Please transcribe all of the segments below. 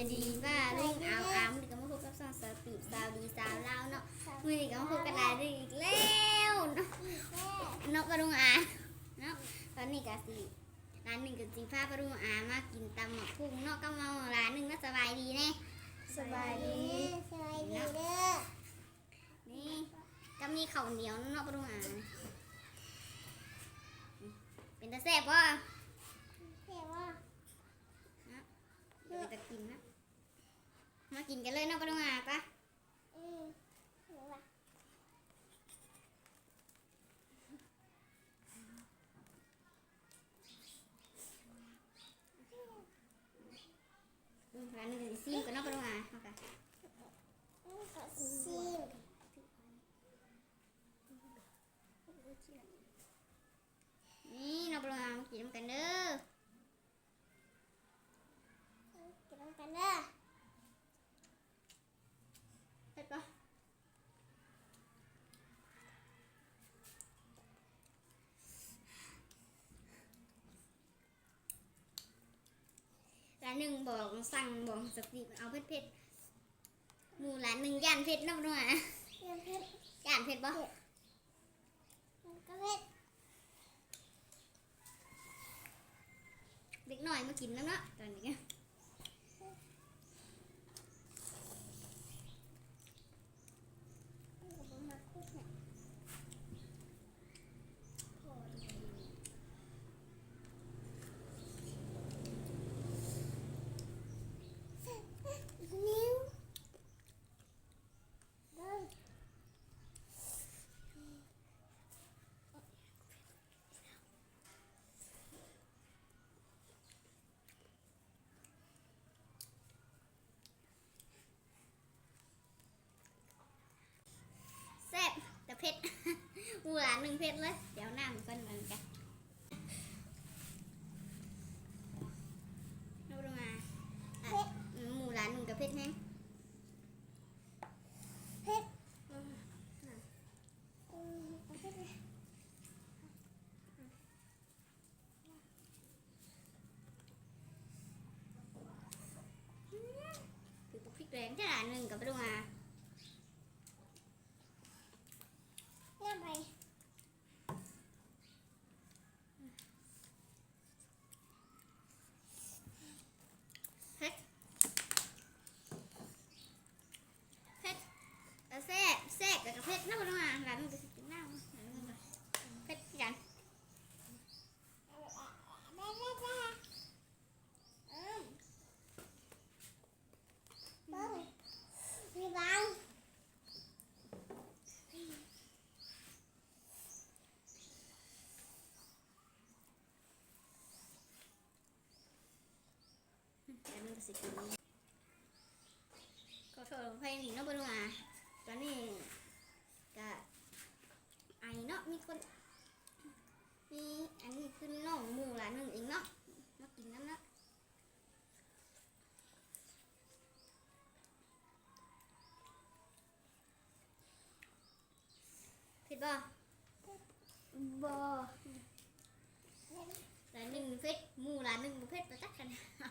ายดีว่าเรื่องอาวอาวมันก็มาพบกับสองสาวปีบสาวดีสาวลาวเนาะมือนี้ก็มาพบกันได้เรื่องอีกแล้วเนาะเนาะปะรุงอาเนาะตอนนี้ก็สิร้านหนึ่งก็สิพาปะรุงอามากินตำหมักพุ่งเนาะก็มาร้านหนึ่งก็สบายดีแน่สบายดีสบายดีเด้อนี่ก็มีข้าวเหนียวเนาะปะรุงอาเป็นตาแซ่บป่ะ เรียกว่า เดี๋ยวจะกินนะมา กินกันเลยเนาะปะรุงอาปะอืมเรียกว่าอืมร้านนึงซิมกันเนาะปะรุงอาเอากันอืมก็ซิมนี่เราปรุงอามากินกันเด้อ กินน้ำกันเด้อ เผ็ดปะ ร้านหนึ่งบอกสั่งบอกสติเอาเผ็ดเผ็ดๆหมูร้านหนึ่งย่านเผ็ดเนาะปรุงอาเรียกเผ็ดย่านเผ็ดปะมันก็เผ็ดเด็กหน่อยมากินแล้วเนาะตอนนี้ ผมมาคุกเนี่ยพอดีนิ้วเด้อ แซ่บแต่เผ็ด หมูร้านหนึ่งเผ็ดเลย เดี๋ยวน้ำกันเหมือนกันเราปรุงอาอะหมูร้านหนึ่งกับเผ็ดแห้งเผ็ดอือาเผ็ดเลยคือพริกแดงที่ร้านหนึ่งกับปรุงอา เนี่ยไป เผ็ดเผ็ดแล้วแซ่บแซ่บแต่กับเผ็ดนะปรุงอาร้านหนึ่งจะกินน้ำร้านหนึ่งก็เผ็ดกัน ได้ได้ได้อืมเบิ้งมีบัง ร้านหนึ่ง ก็สิกินก็โทษไฟหนีเนาะปรุงอาตอนนี้ก็ไอเนาะมีคนนี่อันนี้คือน้องหมูร้านหนึ่งเองเนาะมากินน้ำเนาะเผ็ดบ่บ่อ ร้านหนึ่งเผ็ดหมูร้านหนึ่งบ่เผ็ดมาจักกัน ตอ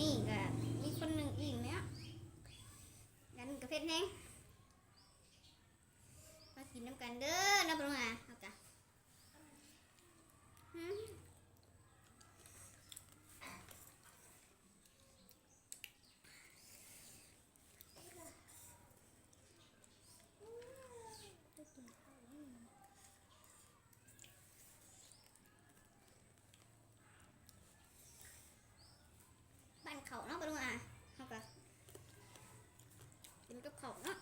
นี้ก็มีคนหนึ่งอีกเนี้ยร้านหนึ่งก็เพชรแห้งมากินน้ำกันเด้อนะปรุงอ่ากะหืม บ้านเขาเนาะปะลุงอะเขาก็กินกับเขาเนาะ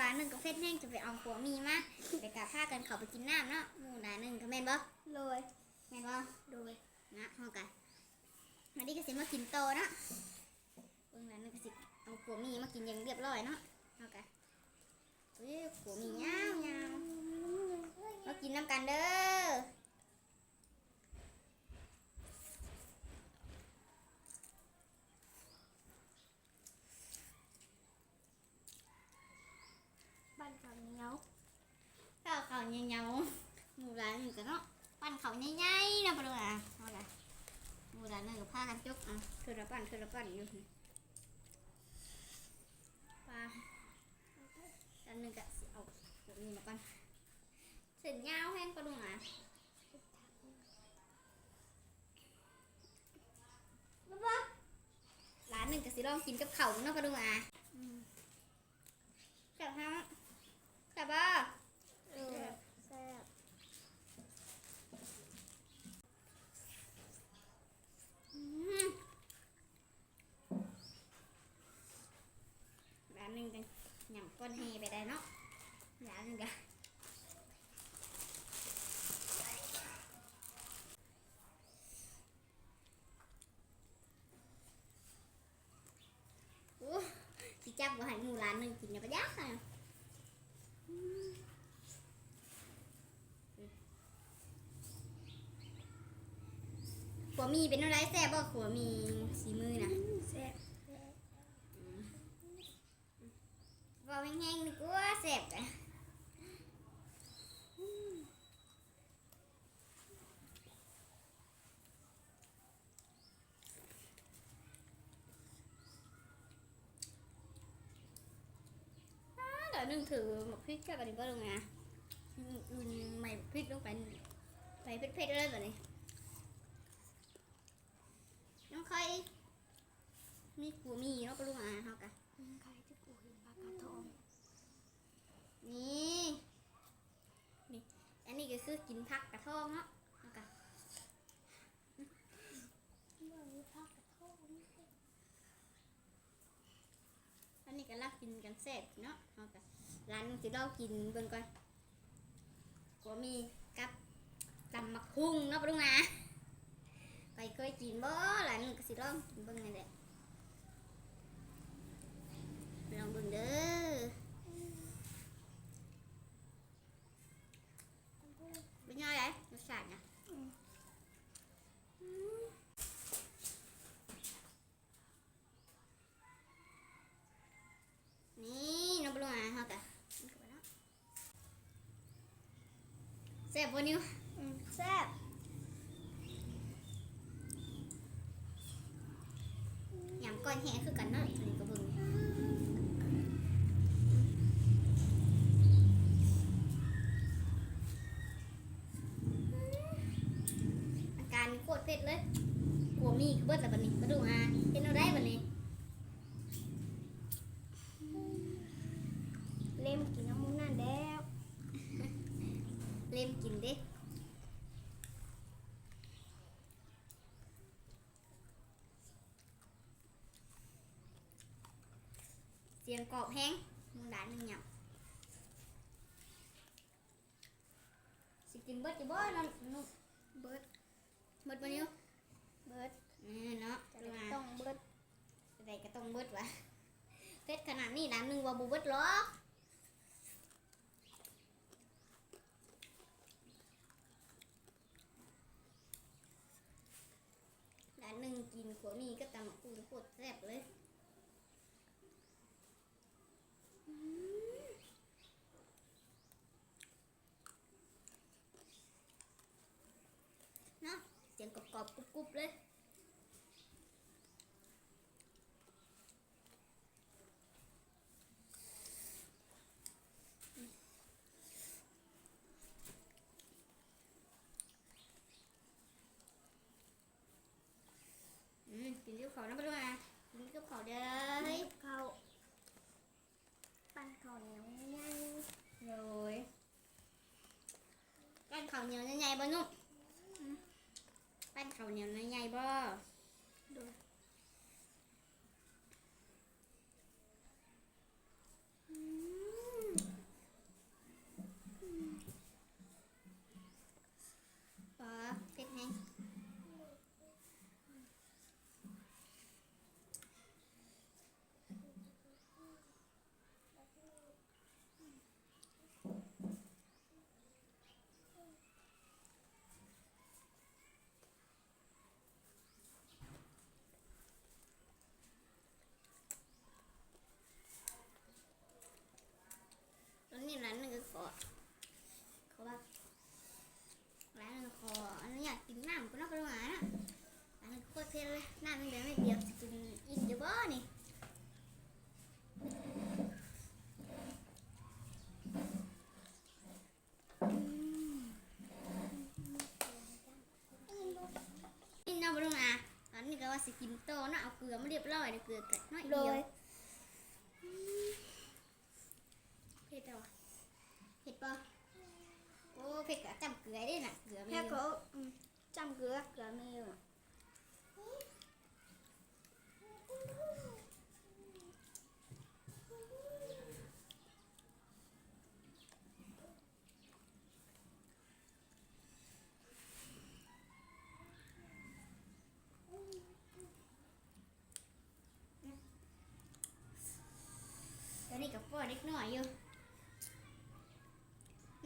าน หนึ่งก็เฟซแห้งจะไปเอาผัวมีมาไปกะพากันเขาไปกินน้ำเนาะหมู่ร้านหนึ่งก็แม่นบ่โรยแม่นบ่โดยนะเฮากันมาดีก็สิมากินโตเนาะเบิ่งร้านหนึงก็สิเอาผัวมีมากินอย่างเรียบร้อยเนาะเฮากันเอ้ยผัวมียาวยาวมากินน้ำกันเด้อ บ้านเขาเหนียว ข้าว เขาวเหนียวๆหมู่ร้านหนึงก็เนาะปั้นเขาวใหญ่ๆนะบ่รู้อะเฮากันหมู่ร้านหนึงก็พากันจกอะคือละปั้นคือละปั้นอยู่ปลาอันหนึ่งก็สิเอาแบบนี้มาก่อนเส้นยาวแห้งก็ดูอะร้านหนึ่งก็สิลองกินกับเขาเนาะก็ดูอะจับฮะจับบ่ เออแซ่บ อืมร้านหนึ่งกันหย่ำก้อนเฮไปได้เนาะร้านหนึ่งกันโอ้ สิจับว่าให้หมูร้านหนึ่งกินเนี่ยปะยักษ์อะอืมขัวหมีเป็นอะไรแซ่บบ่ขัวหมีสีมือนะแซ่บว่าแห้งๆนึกว่าแซ่บอะอ้าเดี๋ยว นึงถือหมกพริกแค่แบบนี้ก็ลงไงอุ่นใหม่พริกลงไปไปเผ็ดๆเลยแบบนี้น้องเคยมีกัวมีแล้วก็ลุงอะเขากะใครที่กูเห็นปลากระทองนี่นี่อันนี้ก็คือกินผักกระท่อมเนาะเอากะ เมื่อมีปลากระทอง อันนี้ กันแซ่บเนาะเอากะร้านสิเรากินเบิ่งก่อนก็มีกับตำมักหุ่งเนาะปะลุงนะไปเคยกินบ่ร้านนึงก็สิลองกินเบิ่งนี่นแหละลองเบิ่งเด้อเป็นยังไงรสชาตินะ นี่น้องปลุงอะเขากะแซ่ บวันนี้อืมแซ่บยำก้อนแห้งคือกันเนาะอันนี้ก็เบิ่งอาการนี่โคตรเผ็ดเลยกลัวมีคือเบิดแล้วบัดนี้มาดูอะเห็นเอาได้บัดนี้ เล่มกินน้ำมันนั่นแล้ว เล่มกินเด้ เสียงกรอบแห้งมึงด่านหนึ่งหยำสิกินเบิดจะบ่นั่นนุ๊กเบิดเบิดบ่นิ้วเบิดเออเนาะจะดูได้มาต้องเบิดใดก็ต้องเบิดวะเผ็ดขนาดนี้ด่านหนึ่งว่าบ่เบิดหรอกด่านหนึ่งกินขัวหมีก็ตำบักหุ่งโคตรแซ่บเลย เนาะเสียงกร อบๆกรุบๆเลย อืมกินกับเขาวนะปะลุงอะกินกับเขาวเด้อเฮ้ยข้าวปั้นข้าวเหนียวง่ายโรยปั้นข้าวเหนียวใหญ่ๆบ่นุ่มอืม ปั้นเขาวเหนียวน้อยใหญ่บ่ดู อืม นี่ร้านหนึ่งก็ขอเขาว่าร้านหนึ่งขออันนี้อยากกินน้ำก็นอกไปหานะร้านหนึงโคตรเพลินเลยน้ำมันเดือไม่เดียวจะกินอิ่มจะบ้านี่น้องบรุงอะตอนนี้ก็ว่าสิกินโตเนาะเอาเกลือมาเรียบร้อยเดี๋ยวเกลือกัดน้อย โร เดียวย เผ็ดอะเผ็ดปะโอ้เผ็ดกะจำเกลือได้น่ะเกลือไม่แค่เยก็อะอืมจำเกลือเกลือไม่อยู่ตอนนี้กับพ่อเล็กน้อยอยู่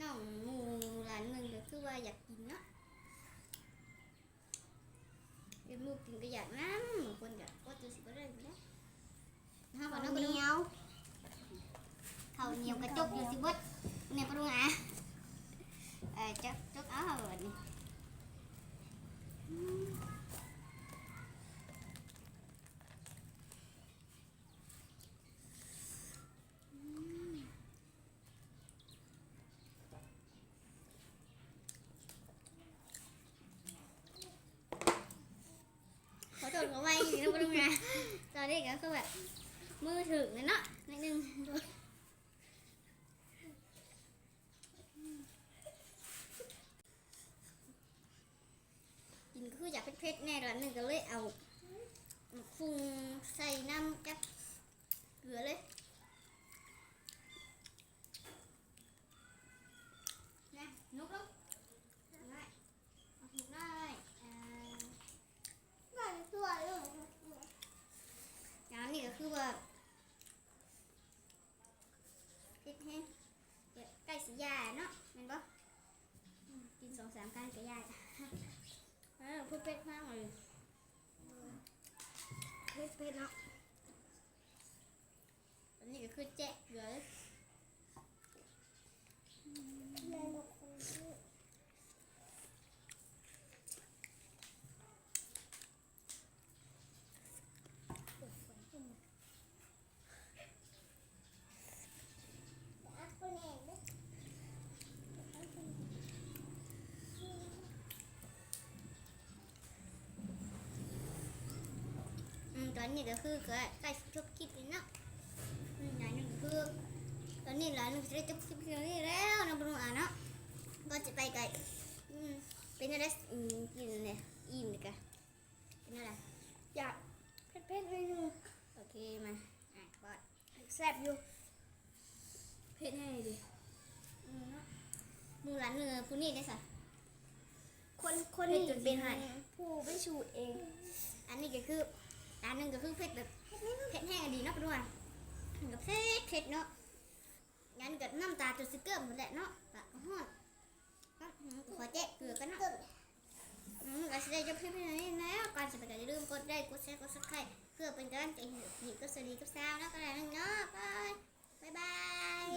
น้องหมูหลานหนึ่งก็คื อว่าอยากกินเนาะเดี๋ยวลูกกินก็อยากน้ำบางคนก็ว่าจะสิก็ได้อยู่แล้วน้องบอกน้องบเหรุงนียวเขาเหนียวกระจกอยู่สิบดเนี่ยปรุงอะเออจกจกเอาเหอะนี่ขอโทษขอ ไว้อีกนะปรุงตอนนี้ก็คือแบบมือถึงเนาะนิดนึงกินก็คืออยากเผ็ดๆแน่ร้านหนึงก็เลยเอา ฟุงใส่น้ำกับเกลือเลยนะนุกลูกได้เอาหุกได้อ่า ไม่ตัวเลย อย่างนี้ก็คือว่าเผ็ดแห้งเดี๋ยวใกล้สิยาเนาะแม่นบ่อืมกินสองสามกันก็ยา เผ็ดมากเลยเผ็ดเผ็ดเนาะอันนี้ก็คือแจ๊กเกลือเลย อืมตอนนี้ก็คือก็ใกล้จบคลิปแล้วเนาะอืมอย่างหนึงก็คือตอนนี้หลานหนึงจะได้จบคลิปนี้แล้วนะบรุงอ่านเนาะก็จะไปไกลอืมเป็นอะไรอืมกินเนี่ยอิ่มเลยกะเป็นอะไรอยากเผ็ดเผ็ดเลยอยู่โอเคมาอะบอดแซ่บอยู่เผ็ดให้ดิอืมเนาะมือหลานเนื้อผู้นี้ได้สะคนคนนี้เป็นผู้ไปชูเอง อันนี้ก็คือ ร้านหนึ่งก็คือเผ็ดแบบเผ็ดแห้งดีเนาะบรุงอะกับเผ็ดเผ็ดเนาะงั้นกับน้ำตาจุดสเกอร์มหมดแหละเนาะปะก็ฮอดก็ขอแจ๊เกลือกันเนาะอืมก็จะได้จบคลิปนี้แล้วก่อนจะไปก็อย่าลืมกดไลค์กดแชร์กดซับสไครต์เพื่อเป็นกำลังใจให้หนีก็สวัสดีกับสาวแล้วก็ได้นึงเนาะบายบายบาย